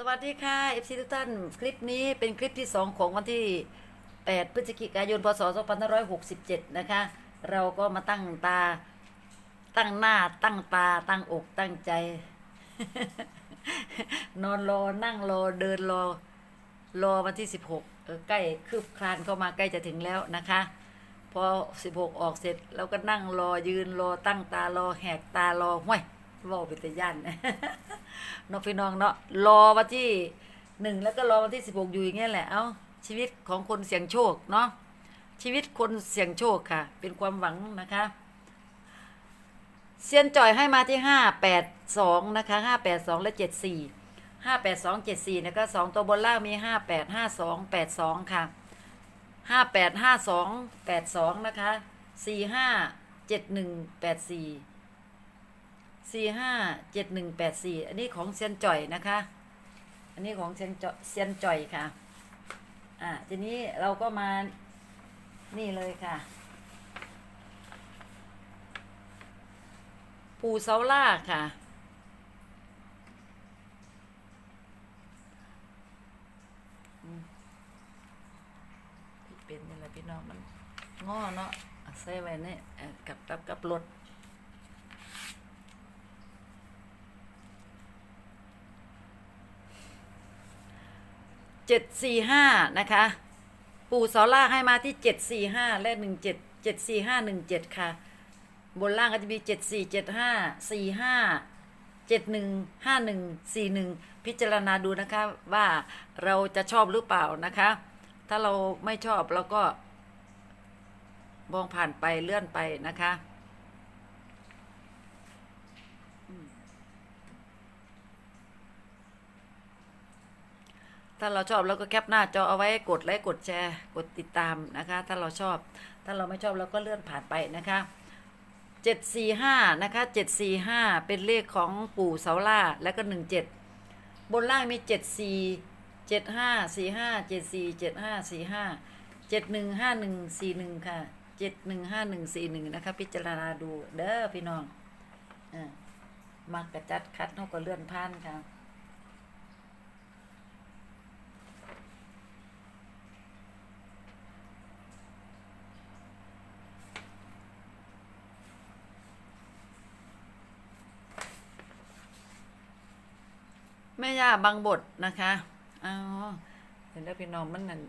สวัสดีค่ะ FC ทุกท่าน คลิปนี้เป็นคลิปที่ 2 ของวันที่ 8 พฤศจิกายน พศ 2567 นะคะ เราก็มาตั้งตา ตั้งหน้า ตั้งตา ตั้งอก ตั้งใจ นอนรอ นั่งรอ เดินรอ รอวันที่ 16เออใกล้คืบคลานเข้ามาใกล้จะถึงแล้วนะคะ พอ 16 ออกเสร็จเราก็นั่งรอยืนรอตั้งตารอแหกตารอห้วยว่าเป็นตะย่านเนาะพี่น้องเนาะรอวันที่หนึ่งแล้วก็รอวันที่16อยู่อย่างเงี้ยแหละเอาชีวิตของคนเสี่ยงโชคเนาะชีวิตคนเสี่ยงโชคค่ะ เป็นความหวังนะคะเซียนจ่อยให้มาที่ห้าแปดสองนะคะห้าแปดสองและเจ็ดสี่ห้าแปดสองเจ็ดสี่นะคะสองตัวบนล่างมีห้าแปดห้าสองแปดสองค่ะห้าแปดห้าสองแปดสองนะคะสี่ห้าเจ็ดหนึ่งแปดสี่ สี่ห้าเจ็ดหนึ่งแปดสี่อันนี้ของเซียนจ่อยนะคะ อันนี้ของเซียนจ่อยเซียนจ่อยค่ะ อ่าทีนี้เราก็มานี่เลยค่ะ ปูเซาล่าค่ะอืมเป็นนี่แหละพี่น้องมันง้อเนาะเอาใส่ไว้เนี่ยเอ่อกับกับกับรถ เจ็ดสี่ห้านะคะ ปู่เสาล่าให้มาที่เจ็ดสี่ห้าและหนึ่งเจ็ดเจ็ดสี่ห้าหนึ่งเจ็ดค่ะ บนล่างก็จะมีเจ็ดสี่เจ็ดห้าสี่ห้าเจ็ดหนึ่งห้าหนึ่งสี่หนึ่งพิจารณาดูนะคะว่าเราจะชอบหรือเปล่านะคะ ถ้าเราไม่ชอบเราก็มองผ่านไปเลื่อนไปนะคะ ถ้าเราชอบเราก็แคปหน้าจอเอาไว้กดไลค์กดแชร์กดติดตามนะคะ ถ้าเราชอบ ถ้าเราไม่ชอบเราก็เลื่อนผ่านไปนะคะเจ็ดสี่ห้านะคะเจ็ดสี่ห้าเป็นเลขของปู่เสาล่าแล้วก็หนึ่งเจ็ดบนล่างมีเจ็ดสี่เจ็ดห้าสี่ห้าเจ็ดสี่เจ็ดห้าสี่ห้าเจ็ดหนึ่งห้าหนึ่งสี่หนึ่งค่ะเจ็ดหนึ่งห้าหนึ่งสี่หนึ่งนะคะ พิจารณาดูเด้อพี่น้องอ่ามากระจัดคัดเขาก็เลื่อนผ่านค่ะ ม่ย่าบางบทนะคะอ๋อเห็นแล้วพี่น้องมันนั่น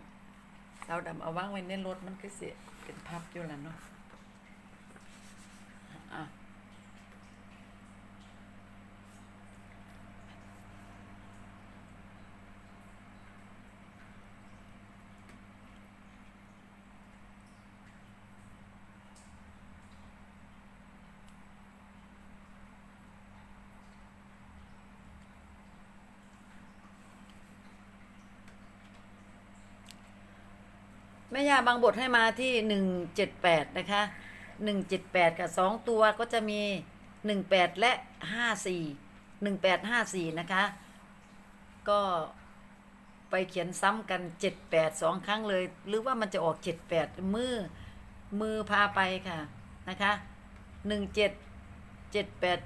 เราดำเอาว่างไว้ในรถมันก็เสียเป็นพับอยู่แล้วเนาะ แม่ยาบางบทให้มาที่หนึ่งเจ็ดแปดนะคะหนึ่งเจ็ดแปดกับสองตัวก็จะมีหนึ่งแปดและห้าสี่หนึ่งแปดห้าสี่นะคะ ก็ไปเขียนซ้ำกันเจ็ดแปดสองครั้งเลย หรือว่ามันจะออกเจ็ดแปดมือมือพาไปค่ะนะคะหนึ่งเจ็ดเจ็ดแปด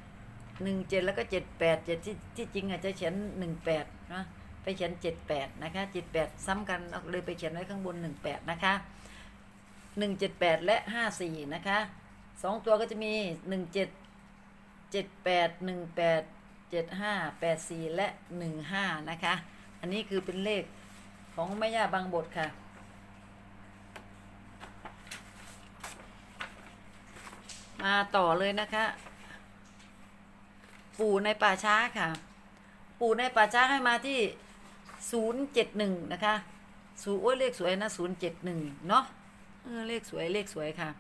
หนึ่งเจ็ดแล้วก็เจ็ดแปดเจ็ดที่ที่จริงอาจจะเขียนหนึ่งแปดนะ ไปเขียนเจ็ดแปดนะคะเจ็ดแปดซ้ำกันเอาเลยไปเขียนไว้ข้างบนหนึ่งแปดนะคะหนึ่งเจ็ดแปดและห้าสี่นะคะสองตัวก็จะมีหนึ่งเจ็ดเจ็ดแปดหนึ่งแปดเจ็ดห้าแปดสี่และหนึ่งห้านะคะ อันนี้คือเป็นเลขของแม่ย่าบางบทค่ะมาต่อเลยนะคะ ปู่ในป่าช้าค่ะ ปู่ในป่าช้าให้มาที่ ศูนย์เจ็ดหนึ่งนะคะศูนย์โอ้เลขสวยนะศูนย์เจ็ดหนึ่งเนาะเออเลขสวยเลขสวยค่ะ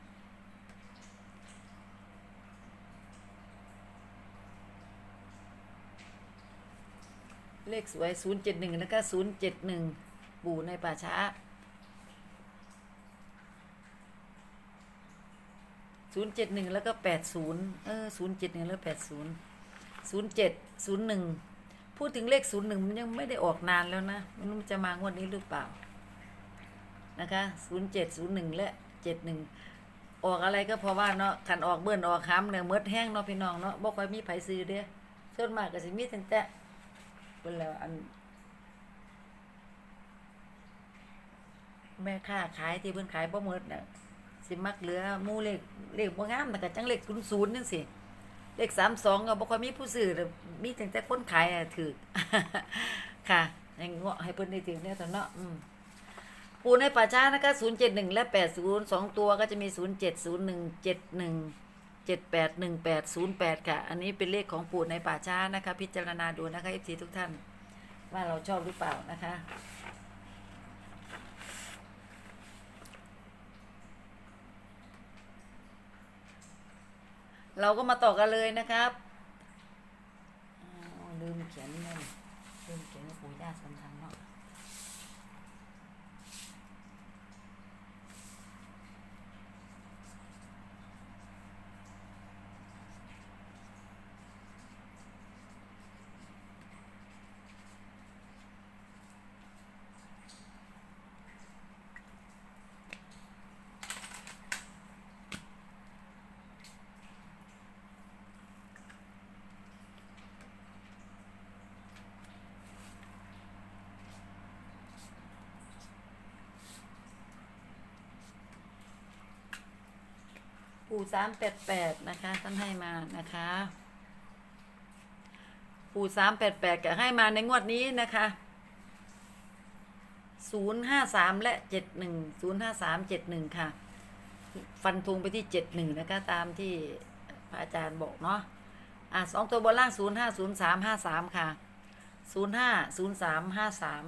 เลขสวยศูนย์เจ็ดหนึ่งนะคะศูนย์เจ็ดหนึ่งปู่ในป่าช้าศูนย์เจ็ดหนึ่งแล้วก็แปดศูนย์เออศูนย์เจ็ดหนึ่งแล้วแปดศูนย์ศูนย์เจ็ดศูนย์หนึ่ง พูดถึงเลขศูนย์หนึ่งมันยังไม่ได้ออกนานแล้วนะมันจะมางวดนี้หรือเปล่า นะคะศูนย์เจ็ดศูนย์หนึ่งและเจ็ดหนึ่งออกอะไรก็เพราะว่าเนาะขันออกเบื่อนออกค้ำเนี่ยเมดแห้งเนาะพี่น้องเนาะบ่ค่อยมีไผซื้อเด้ส่วนมากก็สิมีตั้งแต่เป็นแล้วอัน แม่ค้าขายที่เพิ่นขายบ่เมดเน่ะสิมักเหลือมูเลขเลขบ่งามน่ะก็จังเลขศูนย์ศูนย์จังสิ เลขสามสองก็บ่ค่อมีผู้สื่อมีแต่แต่คนขายอะถือค่ะให้เงาะให้เพิ่นได้ถือเนี่ยตอนเนาะปูในป่าช้านะคะศูนย์เจ็ดหนึ่งและแปดศูนย์สองตัวก็จะมีศูนย์เจ็ดศูนย์หนึ่งเจ็ดหนึ่งเจ็ดแปดหนึ่งแปดศูนย์แปดค่ะ อันนี้เป็นเลขของปูในป่าช้านะคะ พิจารณาดูนะคะเอฟซีทุกท่าน ว่าเราชอบหรือเปล่านะคะ เราก็มาต่อกันเลยนะครับลืมเขียนเลยลืมเขียนปู่ย่าสันทันเนาะ ปู่สามแปดแปดนะคะ ท่านให้มานะคะ ปู่สามแปดแปดก็ให้มาในงวดนี้นะคะศูนย์ห้าสามและเจ็ดหนึ่งศูนย์ห้าสามเจ็ดหนึ่งค่ะ ฟันธงไปที่เจ็ดหนึ่งนะคะ ตามที่พระอาจารย์บอกเนาะอะสองตัวบนล่างศูนย์ห้าศูนย์สามห้าสามค่ะศูนย์ห้าศูนย์สามห้าสาม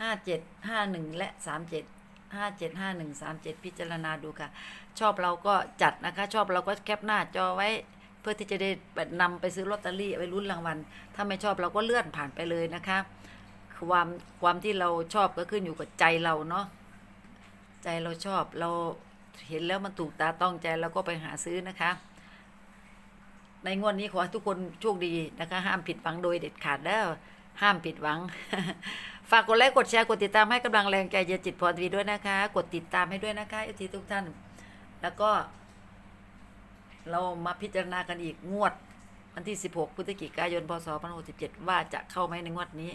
ห้าเจ็ดห้าหนึ่งและสามเจ็ด ห้าเจ็ดห้าหนึ่งสามเจ็ดพิจารณาดูค่ะ ชอบเราก็จัดนะคะ ชอบเราก็แคปหน้าจอไว้ เพื่อที่จะได้นำไปซื้อลอตเตอรี่ไปลุ้นรางวัล ถ้าไม่ชอบเราก็เลื่อนผ่านไปเลยนะคะ ความความที่เราชอบก็ขึ้นอยู่กับใจเราเนาะ ใจเราชอบเราเห็นแล้วมันถูกตาต้องใจเราก็ไปหาซื้อนะคะในงวดนี้ขอให้ทุกคนโชคดีนะคะ ห้ามผิดหวังโดยเด็ดขาดแล้ว ห้ามผิดหวัง ฝากกดไลค์กดแชร์กดติดตามให้กำลังแรงใจเยจิตพรทีวีด้วยนะคะ กดติดตามให้ด้วยนะคะเอฟทีทุกท่าน แล้วก็ เรามาพิจารณากันอีกงวด วันที่ 16พฤศจิกายนพศ2567ว่าจะเข้าไหมในงวดนี้